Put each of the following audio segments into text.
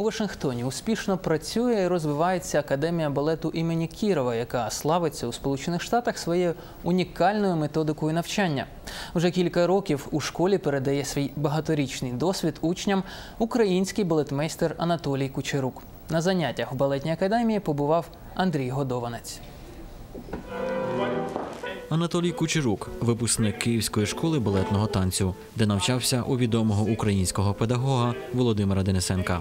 У Вашингтоні успішно працює і розвивається академія балету імені Кірова, яка славиться у Сполучених Штатах своєю унікальною методикою навчання. Вже кілька років у школі передає свій багаторічний досвід учням український балетмейстер Анатолій Кучерук. На заняттях в балетній академії побував Андрій Годованець. Анатолій Кучерук, випускник Київської школи балетного танцю, де навчався у відомого українського педагога Володимира Денисенка.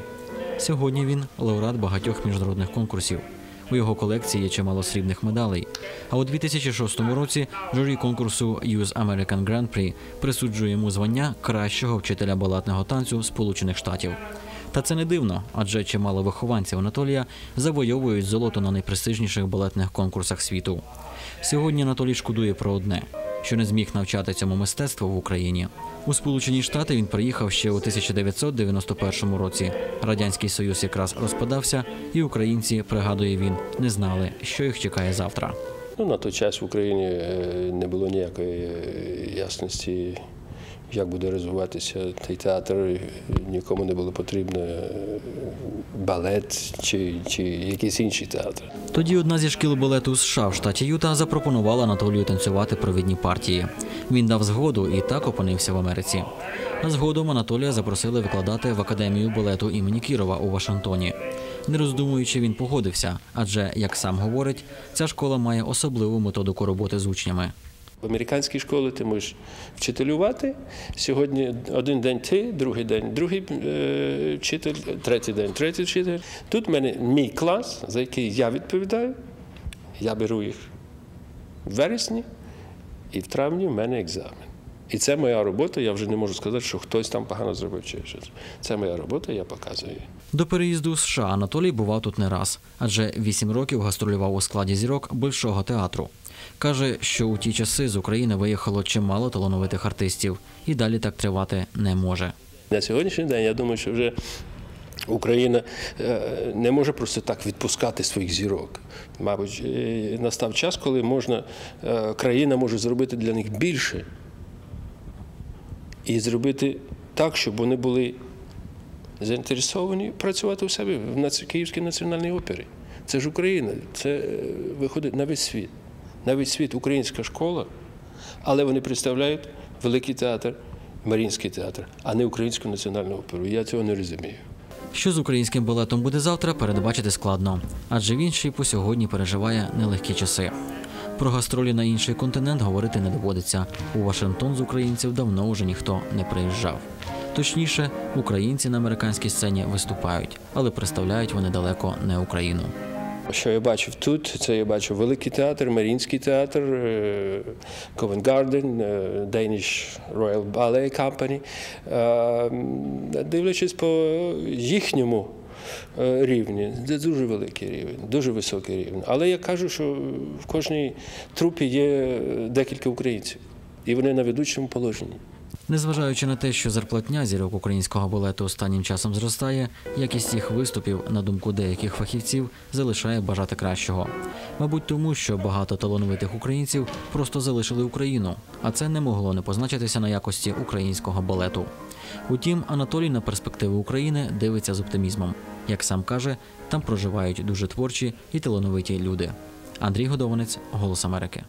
Сьогодні він лауреат багатьох міжнародних конкурсів. У його колекції є чимало срібних медалей. А у 2006 році журі конкурсу Youth American Grand Prix присуджує йому звання кращого вчителя балетного танцю Сполучених Штатів. Та це не дивно, адже чимало вихованців Анатолія завойовують золото на найпрестижніших балетних конкурсах світу. Сьогодні Анатолій шкодує про одне, що не зміг навчати цьому мистецтву в Україні. У Сполучені Штати він приїхав ще у 1991 році. Радянський Союз якраз розпадався, і українці, пригадує він, не знали, що їх чекає завтра. Ну, на той час в Україні е, не було ніякої е, ясності, як буде розвиватися цей театр. Нікому не було потрібно е, балет чи, чи якийсь інший театр. Тоді одна зі шкіл балету США в штаті Юта запропонувала Анатолію танцювати провідні партії. Він дав згоду і так опинився в Америці. А згодом Анатолія запросили викладати в академію балету імені Кірова у Вашингтоні. Не роздумуючи, він погодився, адже, як сам говорить, ця школа має особливу методику роботи з учнями. В американській школі ти можеш вчителювати. Сьогодні один день ти, другий день другий е, вчитель, третій день третій вчитель. Тут в мене мій клас, за який я відповідаю. Я беру їх в вересні, і в травні в мене екзамен. І це моя робота. Я вже не можу сказати, що хтось там погано зробив чи щось. Це моя робота, я показую. До переїзду з США Анатолій бував тут не раз, адже вісім років гастролював у складі зірок Большого театру. Каже, що у ті часи з України виїхало чимало талановитих артистів, і далі так тривати не може. На сьогоднішній день я думаю, що вже Україна е, не може просто так відпускати своїх зірок. Мабуть, е, настав час, коли можна, е, країна може зробити для них більше і зробити так, щоб вони були заінтересовані працювати у себе в Київській національній опері. Це ж Україна, це е, виходить на весь світ. На весь світ українська школа, але вони представляють великий театр, Маріїнський театр, а не Українську національну оперу. Я цього не розумію. Що з українським балетом буде завтра, передбачити складно, адже він ще й по сьогодні переживає нелегкі часи. Про гастролі на інший континент говорити не доводиться. У Вашингтон з українців давно уже ніхто не приїжджав. Точніше, українці на американській сцені виступають, але представляють вони далеко не Україну. Що я бачив тут, це я бачив великий театр, Маріїнський театр, е, Danish Royal Ballet Company. Е, Дивлячись по їхньому рівні, це дуже великий рівень, дуже високий рівень. Але я кажу, що в кожній трупі є декілька українців, і вони на ведучому положенні. Незважаючи на те, що зарплатня зірок українського балету останнім часом зростає, якість їх виступів, на думку деяких фахівців, залишає бажати кращого. Мабуть, тому що багато талановитих українців просто залишили Україну, а це не могло не позначитися на якості українського балету. Утім, Анатолій на перспективи України дивиться з оптимізмом. Як сам каже, там проживають дуже творчі і талановиті люди. Андрій Годованець, Голос Америки.